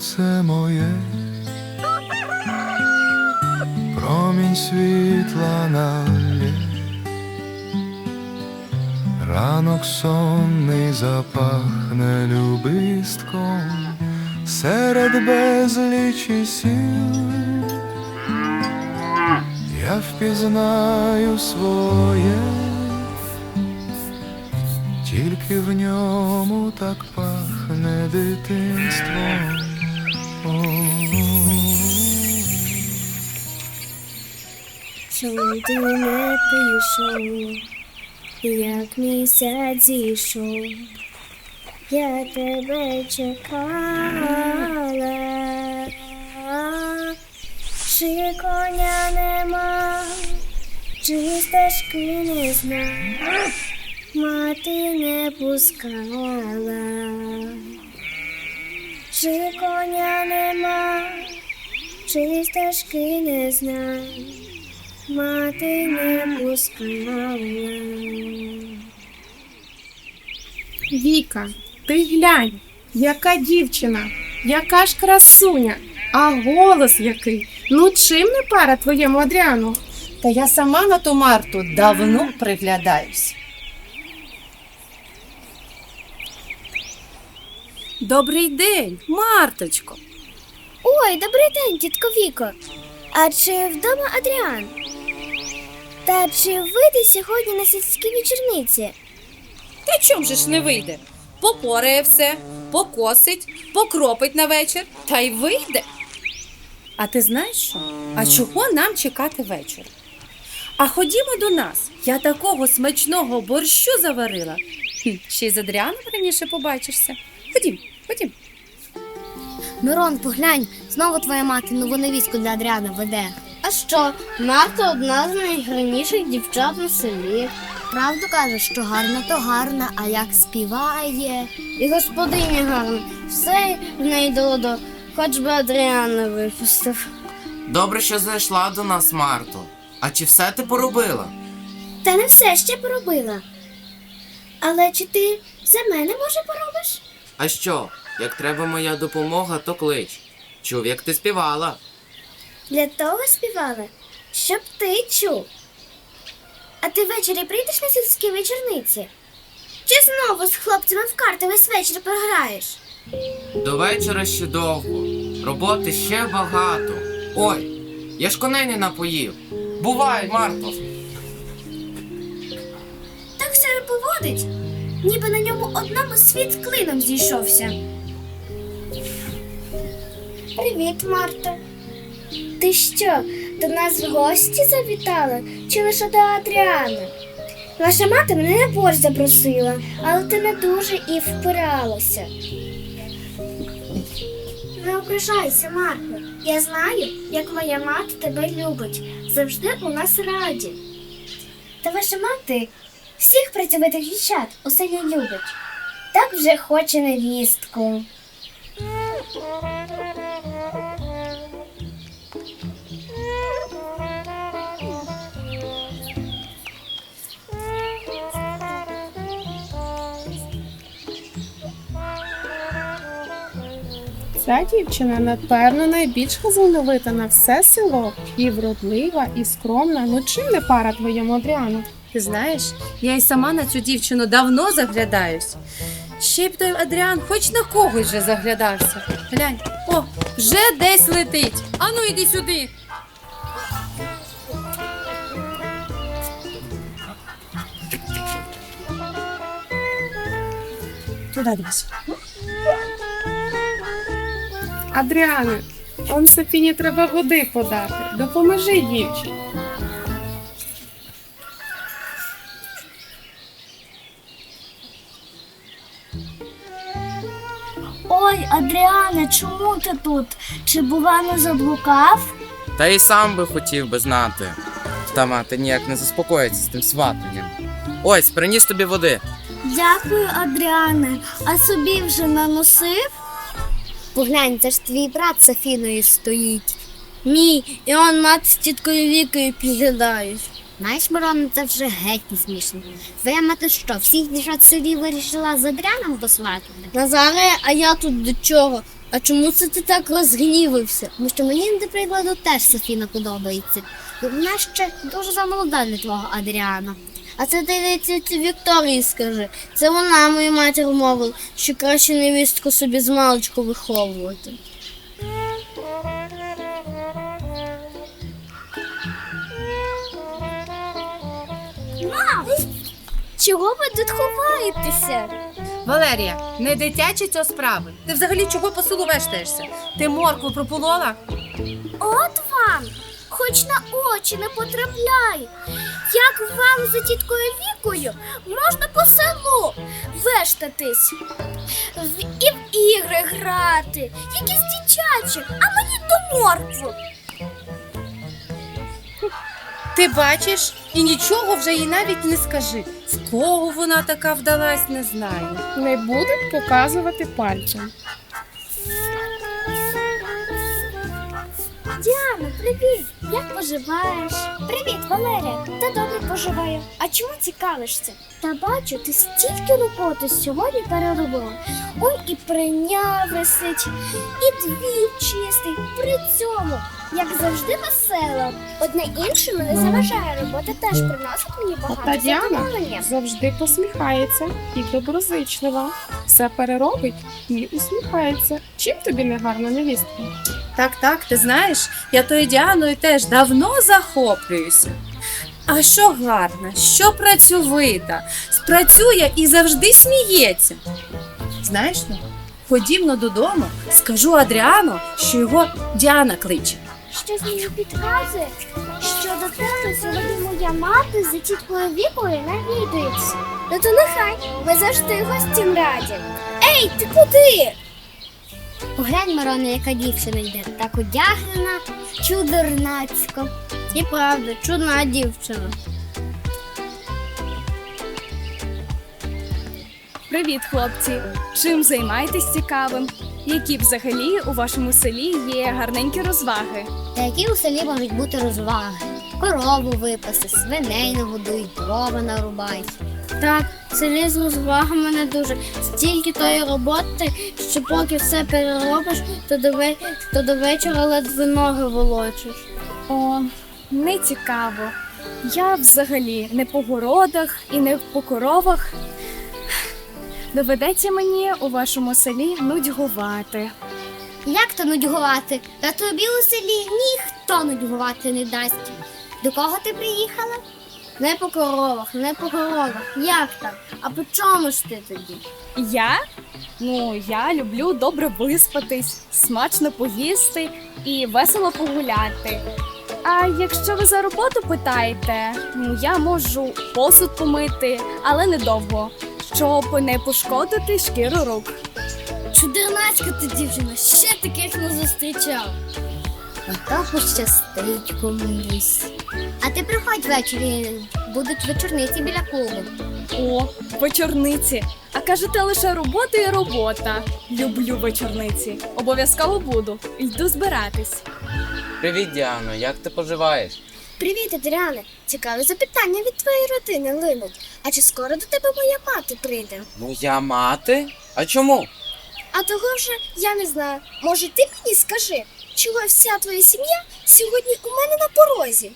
Сонце моє, промінь світла на лє. Ранок сонний запахне любистком серед безлічі сіл. Я впізнаю своє, тільки в ньому так пахне дитинством. О. Чому ти не прийшов, як місяць зійшов, я тебе чекала, чи коня нема, чи стежки не зна, мати не пускала, чи коня нема, чи стежки не зна. Мати не пускала. Віка, ти глянь, яка дівчина, яка ж красуня, а голос який. Ну чим не пара твоєму Адріану? Та я сама на ту Марту давно приглядаюсь. Добрий день, Марточко. Ой, добрий день, тітко Віко. А чи вдома Адріан? Та чи вийде сьогодні на сільській вечорниці? Та чом же ж не вийде? Попорає все, покосить, покропить на вечір та й вийде. А ти знаєш що? А чого нам чекати вечора? А ходімо до нас. Я такого смачного борщу заварила. Хм, Ще й з Адріаном раніше побачишся. Ходім, ходім. Мирон, поглянь, знову твоя мати нову невістку для Адріана веде. А що, Марта одна з найгарніших дівчат на селі. Правду каже, що гарна, то гарна, а як співає. І господиня гарна, все в неї долодо, хоч би Адріан не випустив. Добре, що зайшла до нас, Марто. А чи все ти поробила? Та не все ще поробила. Але чи ти за мене може поробиш? А що? Як треба моя допомога, то клич. Чув, як ти співала. Для того співала, щоб ти чув. А ти ввечері прийдеш на сільські вечорниці? Чи знову з хлопцями в карти весь вечір програєш? До вечора ще довго. Роботи ще багато. Ой, я ж коней не напоїв. Бувай, Марто. Ніби на ньому одному світ клином зійшовся. Привіт, Марта. Ти що, до нас в гості завітала чи лише до Адріана? Ваша мати мене на борщ запросила, але ти не дуже і впиралася. Не ображайся, Марко. Я знаю, як моя мати тебе любить. Завжди у нас раді. Та ваша мати всіх працьовитих дівчат у селі любить. Так вже хоче невістку. Ця дівчина, напевно, найбільш хазановита на все село. І вродлива, і скромна. Ну чим не пара твоєму Адріану? Ти знаєш, я й сама на цю дівчину давно заглядаюсь. Ще б той Адріан хоч на когось вже заглядався. Глянь, о, вже десь летить. Ану, іди сюди. Туди дивись. Адріане, он Софіні треба води подати. Допоможи дівчині. Ой, Адріане, чому ти тут? Чи бува не заблукав? Та й сам би хотів би знати. Та мати ніяк не заспокоїться з тим сватанням. Ось, приніс тобі води. Дякую, Адріане. А собі вже наносив? Поглянь, це ж твій брат Софіною стоїть. Ні, і он мати з тіткою Вікою підглядають. Знаєш, Мирон, це вже геть не смішно. Твоя мати що, всіх дівчат в селі вирішила з Адріаном посватати? Назаре, а я тут до чого? А чому це ти так розгнівився? Тому що мені, до прикладу, теж Софіна подобається. Вона ще дуже замолода для твого Адріана. А це ти ці, ці Вікторії скажи. Це вона мою матір мовила, що краще невістку собі з маличку виховувати. Мам! Чого ви тут ховаєтеся? Валерія, не дитячі це справи. Ти взагалі чого по селу вештаєшся? Ти моркву прополола? От вам, хоч на очі не потрапляй. Як вам за тіткою вікою можна по селу вештатись в, і в ігри грати, якісь дитячі, а мені до моркву. Ти бачиш і нічого вже їй навіть не скажи. В кого вона така вдалась, не знаю. Не будемо показувати пальцем. Діана, привіт! Як поживаєш? Привіт, Валерія! Та добре поживаю. А чому цікавишся? Та бачу, ти стільки роботи сьогодні переробила. Он і прийняв висить, і двір чистий. При цьому, як завжди, весело. Одне іншому не заважає. Робота теж приносить мені багато Та Діана задоволення. завжди посміхається і доброзичлива. Все переробить і усміхається. Чим тобі не гарна невістка? Так, так, ти знаєш, я тою Діаною теж давно захоплююся. А що гарна, що працьовита, спрацює і завжди сміється. Знаєш що? Ходімно додому, скажу Адріану, що його Діана кличе. Щось мені підказує, що до тебе сьогодні моя мати за тіткою вікою навідується. Ну то нехай, ми завжди гостям раді. Ей, ти куди? Поглянь, Мирона, яка дівчина йде, так одягнена, чудернацько. І правда, чудна дівчина. Привіт, хлопці! Чим займаєтесь цікавим? Які взагалі у вашому селі є гарненькі розваги? Та які у селі можуть бути розваги? Корову випаси, свиней нагодують, дрова нарубають. Так, з розвагами не дуже. Стільки тої роботи, що поки все переробиш, то до, ве- то до вечора ледве ноги волочиш. О, не цікаво. Я взагалі не по городах і не по коровах. Доведеться мені у вашому селі нудьгувати. Як то нудьгувати? Та тобі у селі ніхто нудьгувати не дасть. До кого ти приїхала? Не по коровах, не по коровах. Як так? А по чому ж ти тоді? Я? Ну, я люблю добре виспатись, смачно поїсти і весело погуляти. А якщо ви за роботу питаєте, ну я можу посуд помити, але недовго, щоб не пошкодити шкіру рук. Чудернацька ти дівчина, ще таких не зустрічав. А то пощастить комусь. А ти приходь ввечері, будуть вечорниці біля клубу. О, вечорниці. А кажете лише робота і робота. Люблю вечорниці. Обов'язково буду. Йду збиратись. Привіт, Діано, як ти поживаєш? Привіт, Адріане. Цікаве запитання від твоєї родини линуть. А чи скоро до тебе моя мати прийде? Моя мати? А чому? А того вже я не знаю. Може, ти мені скажи, чого вся твоя сім'я сьогодні у мене на порозі?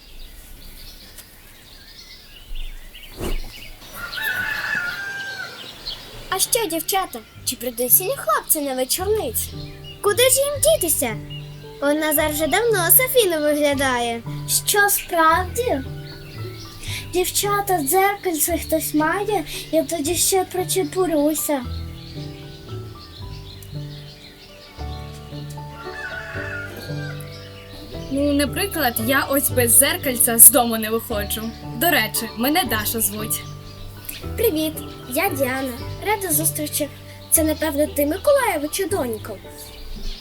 А що, дівчата, чи прийдуть сіні хлопці на вечорниці? Куди ж їм дітися? Он Назар вже давно Софіну виглядає. Що справді? Дівчата, дзеркальце хтось має, я тоді ще прочепурюся. Ну, наприклад, я ось без зеркальця з дому не виходжу. До речі, мене Даша звуть. Привіт, я Діана. Рада зустрічі. Це, напевно, ти Миколаєвич донько.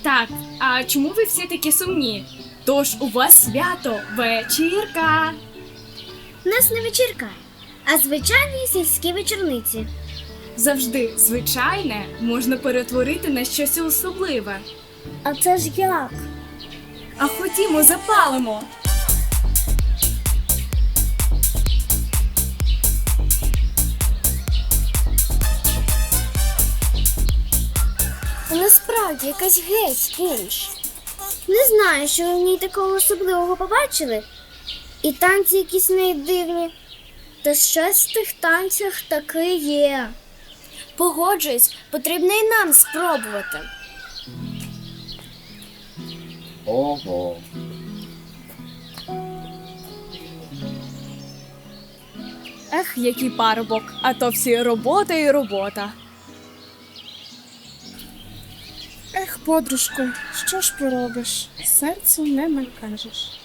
Так, а чому ви всі такі сумні? Тож у вас свято, вечірка. У нас не вечірка, а звичайні сільські вечорниці. Завжди звичайне можна перетворити на щось особливе. А це ж як? А ходімо, запалимо. Справді якась геть інш. Не знаю, що в ній такого особливого побачили. І танці якісь неї дивні. Та щось в тих танцях таки є. Погоджуюсь, потрібно і нам спробувати. Ого. Ех, який парубок, а то всі робота і робота. Подружко, що ж поробиш? Серцю не накажеш.